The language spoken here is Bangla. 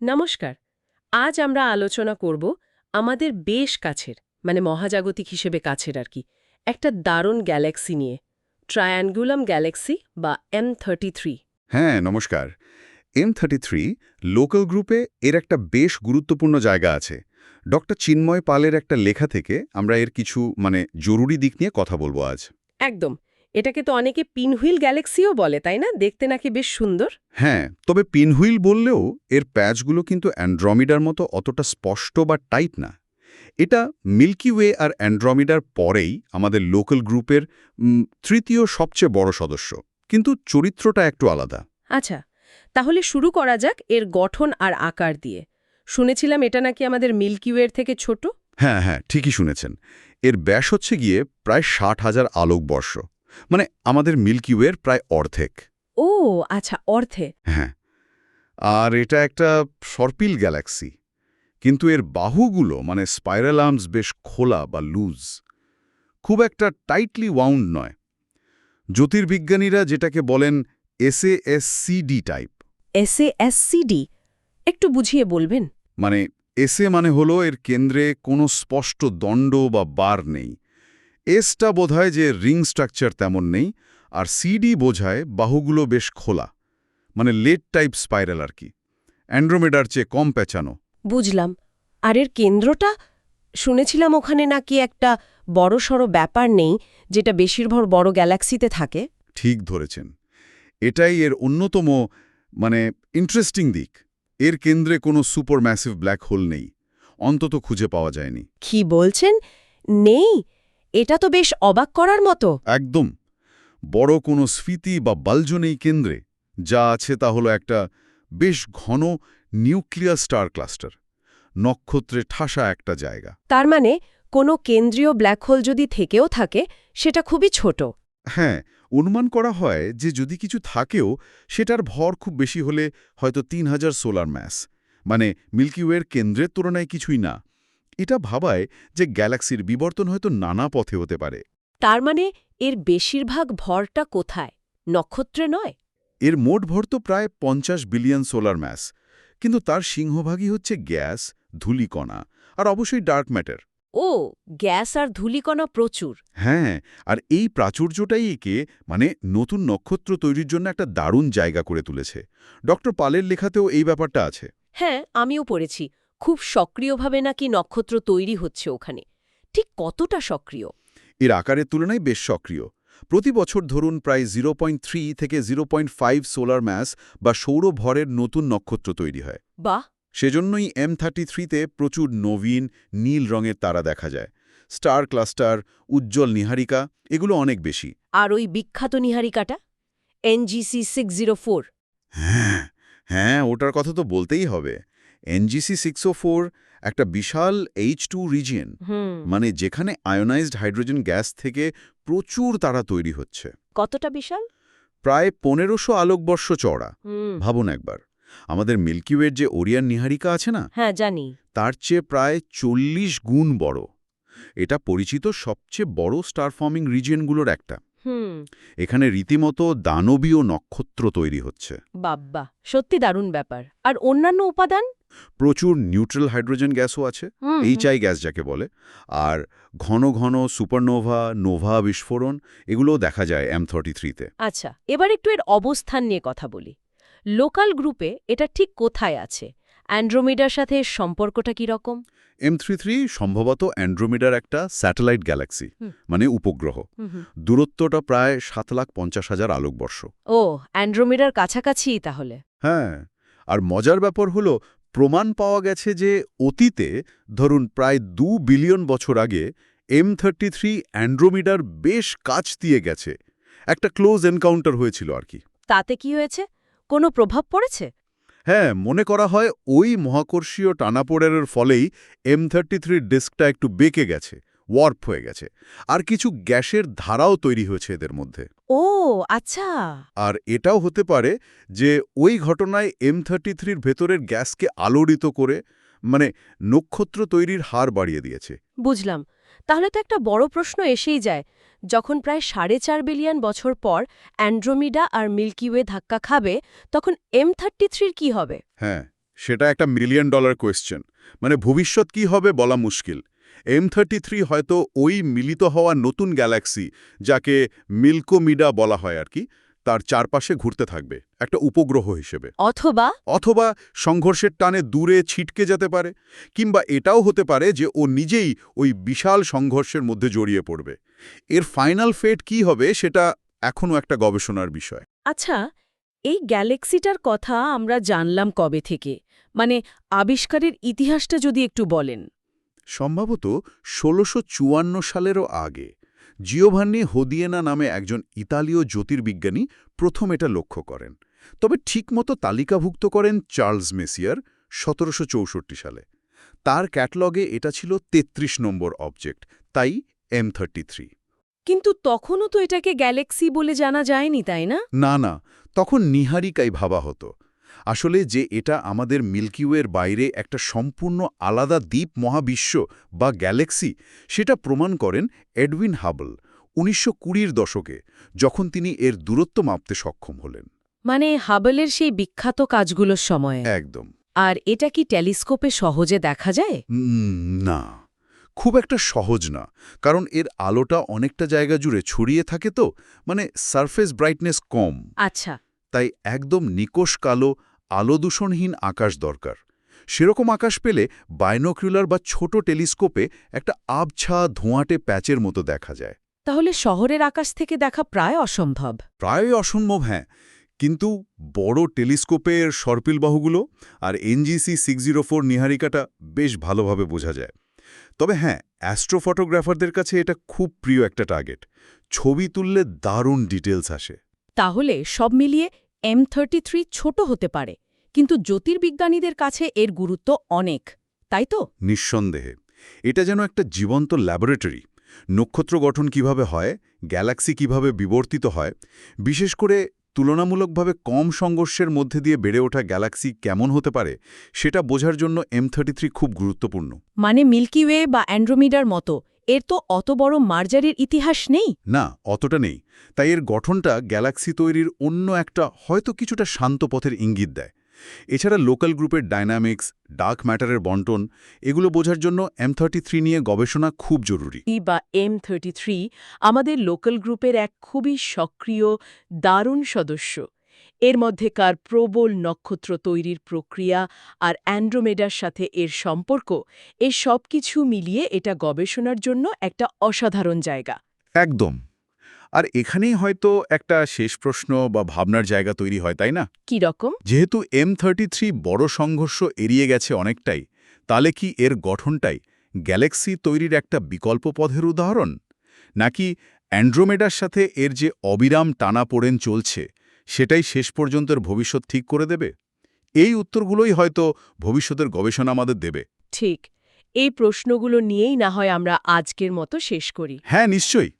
নমস্কার আজ আমরা আলোচনা করব আমাদের বেশ কাছের মানে মহাজাগতিক হিসেবে কাছের আর কি একটা দারুণ গ্যালাক্সি নিয়ে ট্রায়াঙ্গুলাম গ্যালাক্সি বা এম থার্টি থ্রি হ্যাঁ নমস্কার। এম থার্টি থ্রি লোকাল গ্রুপে এর একটা বেশ গুরুত্বপূর্ণ জায়গা আছে। ডক্টর চিন্ময় পালের একটা লেখা থেকে আমরা এর কিছু মানে জরুরি দিক নিয়ে কথা বলব আজ। একদম। এটাকে তো অনেকে পিনহুইল গ্যালাক্সিও বলে তাই না? দেখতে নাকি বেশ সুন্দর। হ্যাঁ তবে পিনহুইল বললেও এর প্যাচগুলো কিন্তু অ্যান্ড্রমিডার মতো অতটা স্পষ্ট বা টাইট না। এটা মিল্কি ওয়ে আর অ্যান্ড্রমিডার পরেই আমাদের লোকাল গ্রুপের তৃতীয় সবচেয়ে বড় সদস্য। কিন্তু চরিত্রটা একটু আলাদা। আচ্ছা তাহলে শুরু করা যাক এর গঠন আর আকার দিয়ে। শুনেছিলাম এটা নাকি আমাদের মিল্কি মিল্কিওয়ের থেকে ছোট? হ্যাঁ হ্যাঁ ঠিকই শুনেছেন। এর ব্যাস হচ্ছে গিয়ে প্রায় ষাট হাজার আলোকবর্ষ। মানে আমাদের মিল্কি ওয়ের প্রায় অর্ধেক। ও আচ্ছা অর্থে হ্যাঁ। আর এটা একটা সর্পিল গ্যালাক্সি। কিন্তু এর বাহুগুলো মানে স্পাইরাল আর্মস বেশ খোলা বা লুজ খুব একটা টাইটলি ওয়াউন্ড নয়। জ্যোতির্বিজ্ঞানীরা যেটাকে বলেন এসএএসসিডি টাইপ এসএএসসিডি একটু বুঝিয়ে বলবেন। মানে এসএ মানে হলো এর কেন্দ্রে কোনো স্পষ্ট দণ্ড বা বার নেই। এসটা বোঝায় যে রিং স্ট্রাকচার তেমন নেই আর সিডি বোঝায় বাহুগুলো বেশ খোলা মানে লেট টাইপ স্পাইরাল আর কি। অ্যান্ড্রোমেডার চেয়ে কম পেঁচানো। বুঝলাম। আর এর কেন্দ্রটা? শুনেছিলাম ওখানে নাকি একটা বড়সড় ব্যাপার নেই যেটা বেশিরভাগ বড় গ্যালাক্সিতে থাকে। ঠিক ধরেছেন। এটাই এর অন্যতম মানে ইন্টারেস্টিং দিক। এর কেন্দ্রে কোনো সুপার ম্যাসিভ ব্ল্যাক হোল নেই। অন্তত খুঁজে পাওয়া যায়নি। কি বলছেন? নেই। এটা তো বেশ অবাক করার মতো। একদম। বড় কোনো স্ফীতি বা বাল্জ নেই কেন্দ্রে। যা আছে তা হলো একটা বেশ ঘন নিউক্লিয়ার স্টার ক্লাস্টার। নক্ষত্রে ঠাসা একটা জায়গা। তার মানে কোনো কেন্দ্রীয় ব্ল্যাক হোল যদি থেকেও থাকে সেটা খুবই ছোট। হ্যাঁ অনুমান করা হয় যে যদি কিছু থাকেও সেটার ভর খুব বেশি হলে হয়তো তিন হাজার সোলার ম্যাস। মানে মিল্কিওয়ের কেন্দ্রের তুলনায় কিছুই না। এটা ভাবায় যে গ্যালাক্সির বিবর্তন হয়তো নানা পথে হতে পারে। তার মানে এর বেশিরভাগ ভরটা কোথায়? নক্ষত্রে নয়? এর মোট ভর তো প্রায় পঞ্চাশ বিলিয়ন সোলার ম্যাস। কিন্তু তার সিংহভাগই হচ্ছে গ্যাস ধূলিকণা আর অবশ্যই ডার্ক ম্যাটার। ও গ্যাস আর ধূলিকণা প্রচুর। হ্যাঁ আর এই প্রাচুর্যটাই একে মানে নতুন নক্ষত্র তৈরির জন্য একটা দারুণ জায়গা করে তুলেছে। ডক্টর পালের লেখাতেও এই ব্যাপারটা আছে। হ্যাঁ আমিও পড়েছি। খুব সক্রিয়ভাবে নাকি নক্ষত্র তৈরি হচ্ছে ওখানে? ঠিক কতটা সক্রিয়? এর আকারের তুলনায় বেশ সক্রিয়। প্রতি বছর ধরুন প্রায় জিরো থেকে জিরো সোলার ম্যাস বা সৌর ভরের নতুন নক্ষত্র তৈরি হয়। বাহ! সেজন্যই এম থার্টি থ্রিতে প্রচুর নবীন নীল রঙের তারা দেখা যায়। স্টার ক্লাস্টার উজ্জ্বল নিহারিকা এগুলো অনেক বেশি। আর ওই বিখ্যাত নিহারিকাটা? NGC six zero four. হ্যাঁ হ্যাঁ ওটার কথা তো বলতেই হবে। এনজিসি সিক্সও ফোর একটা বিশাল এইচ টু রিজিয়ন মানে যেখানে আয়োনাইজড হাইড্রোজেন গ্যাস থেকে প্রচুর তারা তৈরি হচ্ছে। কতটা বিশাল? প্রায় পনেরোশো আলোকবর্ষ হুম। ভাবুন একবার আমাদের মিল্কিওয়ের যে ওরিয়ান নিহারিকা আছে না হ্যাঁ জানি। তার চেয়ে প্রায় চল্লিশ গুণ বড়। এটা পরিচিত সবচেয়ে বড় স্টার ফর্মিং রিজিয়নগুলোর একটা। হুম। এখানে রীতিমতো দানবীয় নক্ষত্র তৈরি হচ্ছে। বাব্বা সত্যি দারুণ ব্যাপার। আর অন্যান্য উপাদান? প্রচুর নিউট্রাল হাইড্রোজেন গ্যাসও আছে এইচআই গ্যাস যাকে বলে। আর ঘন ঘন সুপারনোভা নোভা বিস্ফোরণ এগুলোও দেখা যায় এম থার্টি থ্রিতে আচ্ছা এবার একটু এর অবস্থান নিয়ে কথা বলি। লোকাল গ্রুপে এটা ঠিক কোথায় আছে? অ্যান্ড্রোমিডার সাথে সম্পর্কটা কি রকম এম সম্ভবত অ্যান্ড্রোমিডার একটা স্যাটেলাইট গ্যালাক্সি মানে উপগ্রহ। দূরত্বটা প্রায় সাত লাখ পঞ্চাশ হাজার আলোকবর্ষ। ও অ্যান্ড্রোমিডার কাছাকাছি তাহলে। হ্যাঁ আর মজার ব্যাপার হলো প্রমাণ পাওয়া গেছে যে অতীতে ধরুন প্রায় দু বিলিয়ন বছর আগে এম থার্টি থ্রি অ্যান্ড্রোমিডার বেশ কাছ দিয়ে গেছে। একটা ক্লোজ এনকাউন্টার হয়েছিল আর কি। তাতে কি হয়েছে? কোনো প্রভাব পড়েছে? হ্যাঁ মনে করা হয় ওই মহাকর্ষীয় টানাপোড়ের ফলেই এম থার্টি থ্রির ডিস্কটা একটু বেঁকে গেছে ওয়ার্প হয়ে গেছে। আর কিছু গ্যাসের ধারাও তৈরি হয়েছে এদের মধ্যে। ও আচ্ছা। আর এটাও হতে পারে যে ওই ঘটনায় এম থার্টি থ্রির ভেতরের গ্যাসকে আলোড়িত করে মানে নক্ষত্র তৈরির হার বাড়িয়ে দিয়েছে। বুঝলাম। তাহলে তো একটা বড় প্রশ্ন এসেই যায়। যখন প্রায় সাড়ে চার বিলিয়ন বছর পর অ্যান্ড্রোমিডা আর মিল্কি ওয়ে ধাক্কা খাবে তখন এম থার্টি থ্রির কী হবে? হ্যাঁ সেটা একটা মিলিয়ন ডলার কোয়েশ্চেন। মানে ভবিষ্যৎ কি হবে বলা মুশকিল। এম থার্টি থ্রি হয়তো ওই মিলিত হওয়া নতুন গ্যালাক্সি যাকে মিল্কোমিডা বলা হয় আর কি তার চারপাশে ঘুরতে থাকবে একটা উপগ্রহ হিসেবে। অথবা অথবা সংঘর্ষের টানে দূরে ছিটকে যেতে পারে কিংবা এটাও হতে পারে যে ও নিজেই ওই বিশাল সংঘর্ষের মধ্যে জড়িয়ে পড়বে। এর ফাইনাল ফেট কি হবে সেটা এখনও একটা গবেষণার বিষয়। আচ্ছা এই গ্যালাক্সিটার কথা আমরা জানলাম কবে থেকে? মানে আবিষ্কারের ইতিহাসটা যদি একটু বলেন। সম্ভবত ষোলোশো চুয়ান্ন সালেরও আগে জিওভান্নি হোদিয়েনা নামে একজন ইতালীয় জ্যোতির্বিজ্ঞানী প্রথম এটা লক্ষ্য করেন। তবে ঠিকমতো তালিকাভুক্ত করেন চার্লস মেসিয়ার সতেরোশো চৌষট্টি সালে। তার ক্যাটলগে এটা ছিল ৩৩ নম্বর অবজেক্ট তাই এম কিন্তু তখনও তো এটাকে গ্যালাক্সি বলে জানা যায়নি তাই না? না না তখন নিহারিকাই ভাবা হতো। আসলে যে এটা আমাদের মিল্কিওয়ের বাইরে একটা সম্পূর্ণ আলাদা দ্বীপ মহাবিশ্ব বা গ্যালাক্সি সেটা প্রমাণ করেন এডউইন হাবল উনিশশো কুড়ির দশকে যখন তিনি এর দূরত্ব মাপতে সক্ষম হলেন। মানে হাবলের সেই বিখ্যাত কাজগুলোর সময়। একদম। আর এটা কি টেলিস্কোপে সহজে দেখা যায়? না। খুব একটা সহজ না কারণ এর আলোটা অনেকটা জায়গা জুড়ে ছড়িয়ে থাকে তো মানে সারফেস ব্রাইটনেস কম। আচ্ছা। তাই একদম নিকোষ কালো আলো দূষণহীন আকাশ দরকার। সেরকম আকাশ পেলে বাইনোকুলার বা ছোট টেলিস্কোপে একটা আবছা ধোঁয়াটে প্যাচের মতো দেখা যায়। তাহলে শহরের আকাশ থেকে দেখা প্রায় অসম্ভব। প্রায় অসম্ভব হ্যাঁ। কিন্তু বড় টেলিস্কোপের সর্পিল বাহুগুলো আর এনজিসি সিক্স জিরো ফোর নিহারিকাটা বেশ ভালোভাবে বোঝা যায়। তবে হ্যাঁ অ্যাস্ট্রোফটোগ্রাফারদের কাছে এটা খুব প্রিয় একটা টার্গেট ছবি তুললে দারুণ ডিটেলস আসে। তাহলে সব মিলিয়ে এম থার্টি থ্রি ছোট হতে পারে কিন্তু জ্যোতির্বিজ্ঞানীদের কাছে এর গুরুত্ব অনেক তাই তো? নিঃসন্দেহে। এটা যেন একটা জীবন্ত ল্যাবরেটরি নক্ষত্র গঠন কীভাবে হয় গ্যালাক্সি কীভাবে বিবর্তিত হয় বিশেষ করে তুলনামূলকভাবে কম সংঘর্ষের মধ্যে দিয়ে বেড়ে ওঠা গ্যালাক্সি কেমন হতে পারে সেটা বোঝার জন্য এম খুব গুরুত্বপূর্ণ। মানে মিল্কি ওয়ে বা অ্যান্ড্রোমিডার মতো এর তো অত বড় মার্জারির ইতিহাস নেই? না অতটা নেই। তাই এর গঠনটা গ্যালাক্সি তৈরির অন্য একটা হয়তো কিছুটা শান্ত পথের ইঙ্গিত দেয়। এছাড়া লোকাল গ্রুপের ডায়নামিক্স ডার্ক ম্যাটারের বন্টন এগুলো বোঝার জন্য এম নিয়ে গবেষণা খুব জরুরি। ই বা এম থার্টি থ্রি আমাদের লোকাল গ্রুপের এক খুবই সক্রিয় দারুণ সদস্য। এর মধ্যেকার প্রবল নক্ষত্র তৈরির প্রক্রিয়া আর অ্যান্ড্রোমেডার সাথে এর সম্পর্ক এ সব কিছু মিলিয়ে এটা গবেষণার জন্য একটা অসাধারণ জায়গা। একদম। আর এখানেই হয়তো একটা শেষ প্রশ্ন বা ভাবনার জায়গা তৈরি হয় তাই না? কি রকম? যেহেতু এম বড় সংঘর্ষ এড়িয়ে গেছে অনেকটাই তাহলে কি এর গঠনটাই গ্যালাক্সি তৈরির একটা বিকল্প পথের উদাহরণ? নাকি অ্যান্ড্রোমেডার সাথে এর যে অবিরাম টানা টানাপোড়েন চলছে সেটাই শেষ পর্যন্তের ভবিষ্যৎ ঠিক করে দেবে? এই উত্তরগুলোই হয়তো ভবিষ্যতের গবেষণা আমাদের দেবে। ঠিক এই প্রশ্নগুলো নিয়েই না হয় আমরা আজকের মতো শেষ করি। হ্যাঁ নিশ্চয়ই।